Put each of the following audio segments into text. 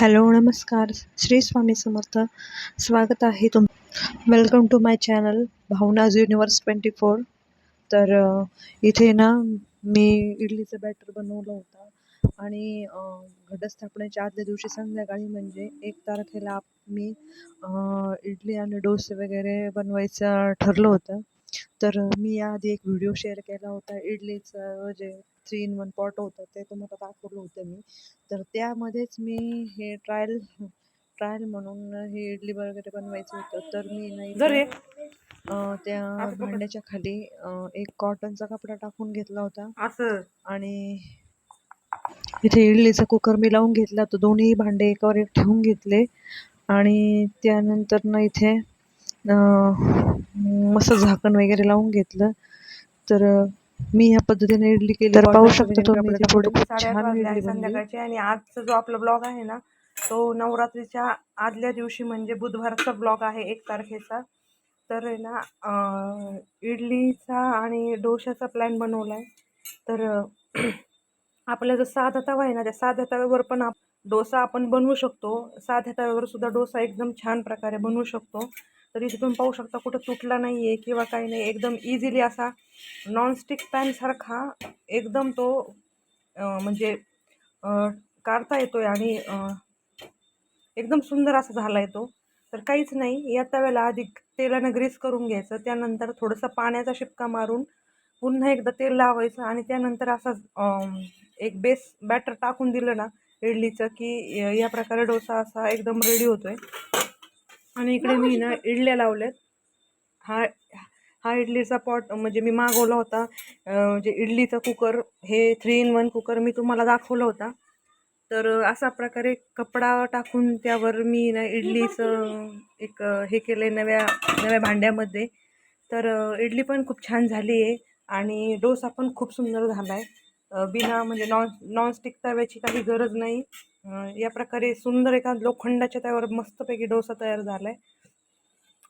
Hello नमस्कार. श्री स्वामी समर्थ. स्वागत आहे तुम welcome to my channel Bhavana's universe twenty four. तर इथे ना मी इडलीचं बॅटर बनवलं होतं. आणि घटस्थापनेच्या आदल्या दिवशी संध्याकाळी म्हणजे एक तारखेला आप- मी इडली आणि डोसे वगैरे बनवायचं ठरलं होतं. तर मी याआधी एक व्हिडिओ शेअर केला होता इडलीचं जे थ्री इन वन पॉट होतं ते तुम्हाला दाखवलं होतं मी. तर त्यामध्येच मी हे ट्रायल ट्रायल म्हणून हे इडली वगैरे बनवायचं होतं. तर मी नाही त्या भांड्याच्या खाली एक कॉटनचा कपडा टाकून घेतला होता. असं. आणि इथे इडलीचा कुकर मी लावून घेतला तर दोन्ही भांडे एकावर एक ठेवून घेतले. आणि त्यानंतर ना इथे अं, मस्त झाकण वगैरे लावून घेतलं. तर मी ह्या पद्धतीने इडली केली तर पाहू शकता तुम्ही इथे पुढे खूप छान इडली बनली. संध्याकाळचे आणि आजचा जो आपला ब्लॉग आहे ना तो नवरात्रीच्या आदल्या दिवशी म्हणजे बुधवारचा ब्लॉग आहे एक तारखेचा. तर आहे ना अं, इडलीचा आणि डोशाचा प्लॅन बनवला आहे तर अं, आपला जो साधा तवा आहे ना त्या साध्या तव्यावर पण आप डोसा आपण बनवू शकतो. साध्या तव्यावर सुद्धा डोसा एकदम छान प्रकारे बनवू शकतो. तर इथे तुम्ही पाहू शकता कुठं तुटला नाही आहे किंवा काही नाही. एकदम इझिली असा नॉनस्टिक पॅनसारखा एकदम तो म्हणजे काढता येतो आहे आणि एकदम सुंदर असा झाला आहे तो. तर काहीच नाही. या तव्याला आधी तेलानं ग्रीस करून घ्यायचं. त्यानंतर थोडंसं पाण्याचा शिपका मारून पुन्हा एकदा तेल लावायचं आणि त्यानंतर असा एक बेस बॅटर टाकून दिलं ना इडलीचं की या प्रकारे डोसा असा एकदम रेडी होतो आहे आणि इकडे मी ना इडल्या लावल्यात. हा हा इडलीचा पॉट म्हणजे मी मागवला होता म्हणजे इडलीचा कुकर हे थ्री इन वन कुकर मी तुम्हाला दाखवला होता. तर अशा प्रकारे कपडा टाकून त्यावर मी ना इडलीचं एक हे केलं आहे नव्या नव्या भांड्यामध्ये. तर इडली पण खूप छान झाली आहे आणि डोसा पण खूप सुंदर झाला आहे बिना म्हणजे नॉन नॉनस्टिक तव्याची काही गरज नाही. या प्रकारे सुंदर एका लोखंडाच्या त्यावर मस्तपैकी डोसा तयार झाला आहे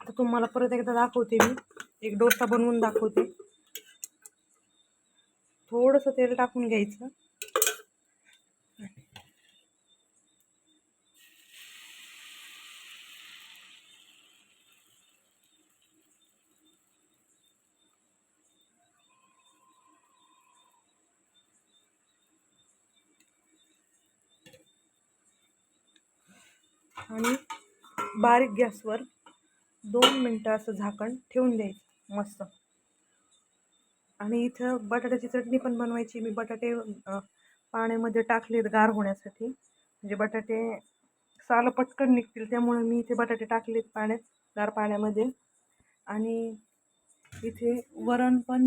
तर तुम्हाला परत एकदा दाखवते मी. एक डोसा बनवून दाखवते. थोडंसं तेल टाकून घ्यायचं. आणि बारीक गॅसवर दोन मिनटं असं झाकण ठेवून द्यायचं मस्त. आणि इथं बटाट्याची चटणी पण बनवायची. मी बटाटे पाण्यामध्ये टाकलेत गार होण्यासाठी. म्हणजे बटाटे सालं पटकन निघतील त्यामुळे मी इथे बटाटे टाकलेत पाण्यात गार पाण्यामध्ये. आणि इथे वरण पण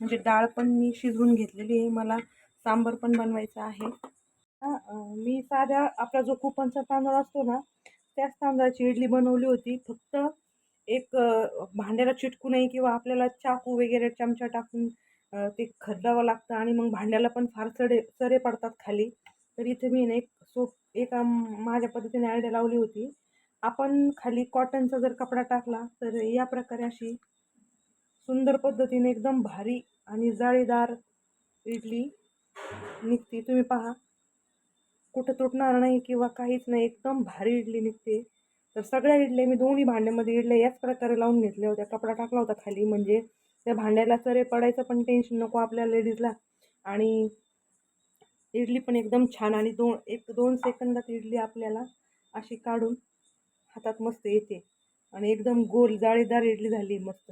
म्हणजे डाळ पण मी शिजवून घेतलेली आहे. मला सांबर पण बनवायचं आहे. मी साध्या आपला जो कुपनचा तांदूळ असतो ना त्याच तांदळाची इडली बनवली होती. फक्त एक भांड्याला चिटकू नये किंवा आपल्याला चाकू वगैरे चमचा टाकून ते खरडावं लागतं आणि मग भांड्याला पण फार सडे सरे पडतात खाली. तर इथे मी ना एक सोप एका माझ्या पद्धतीने आयडिया लावली होती. आपण खाली कॉटनचा जर कपडा टाकला तर या प्रकारे अशी सुंदर पद्धतीने एकदम भारी आणि जाळीदार इडली निघते. तुम्ही पहा. कुठं तुटणार नाही किंवा काहीच नाही एकदम भारी इडली निघते. तर सगळ्या इडल्या मी दोन्ही भांड्यामध्ये इडल्या याच प्रकारे लावून घेतल्या होत्या. कपडा टाकला होता खाली म्हणजे त्या भांड्याला चरे पडायचं पण टेन्शन नको आपल्या लेडीजला आणि इडली पण एकदम छान आणि दोन एक दोन सेकंदात इडली आपल्याला अशी काढून हातात मस्त येते. आणि एकदम गोल जाळीदार इडली झाली मस्त.